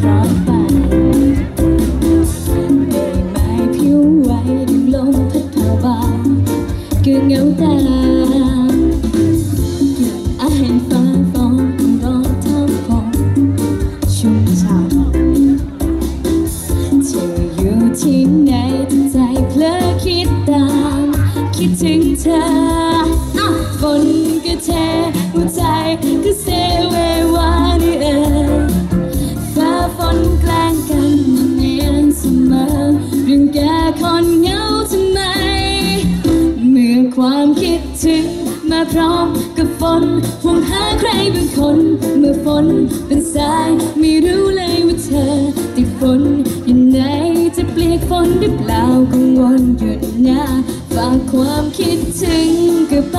คล้อยไปใบไม้ผิวไหวดึงลมพัดผ่าบางเกือเงาตาอาเห็นฟ้าฟอง คิดถึงเธอฝนก็เทหัวใจก็เซเววานี่เองฟ้าฝนแกล้งกันเนียนเสมอเรื่องแกคนเหงาทำไม เมื่อความคิดถึงมาพร้อมกับฝนห่วงหาใครบางคน เมื่อฝนเป็นสายไม่รู้เลยว่าเธอติดฝนอยู่ไหนจะเปลี่ยกฝนหรือเปล่า ฝากความคิดถึงกับไป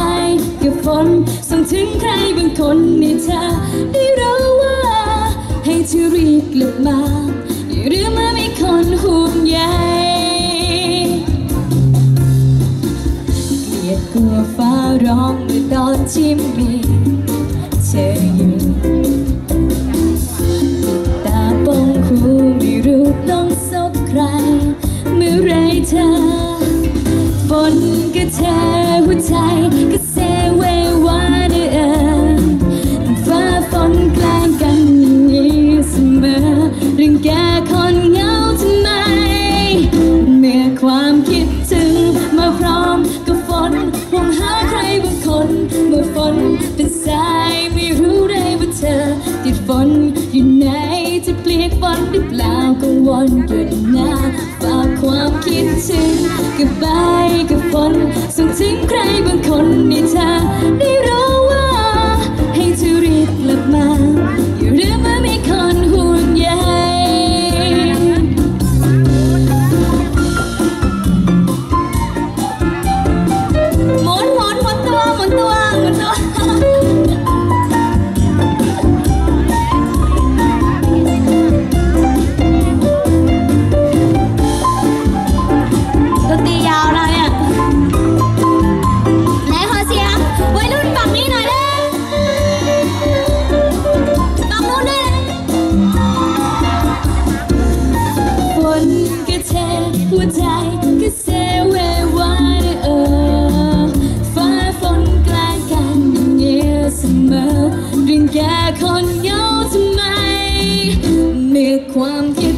กับฝนส่งถึงใครบางคนในเธอได้รู้ว่า ให้เธอรีบกลับมาอย่าลืมว่ามีคนห่วงใยเกลียดกลัวฟ้าร้องเมื่อตอนที่มี คนเหงาทำไม เมื่อความคิดถึงมาพร้อมกับฝนหวงหาใครบางคน เมื่อฝนเป็นสายไม่รู้เลยว่าเธอ ติดฝนอยู่ไหนจะเปลี่ยกฝนหรือเปล่ากังวลหยุดหน้าฝากความคิดถึงกับใบกับฝนส่งถึงใครบางคนในเธอได้ ความคิด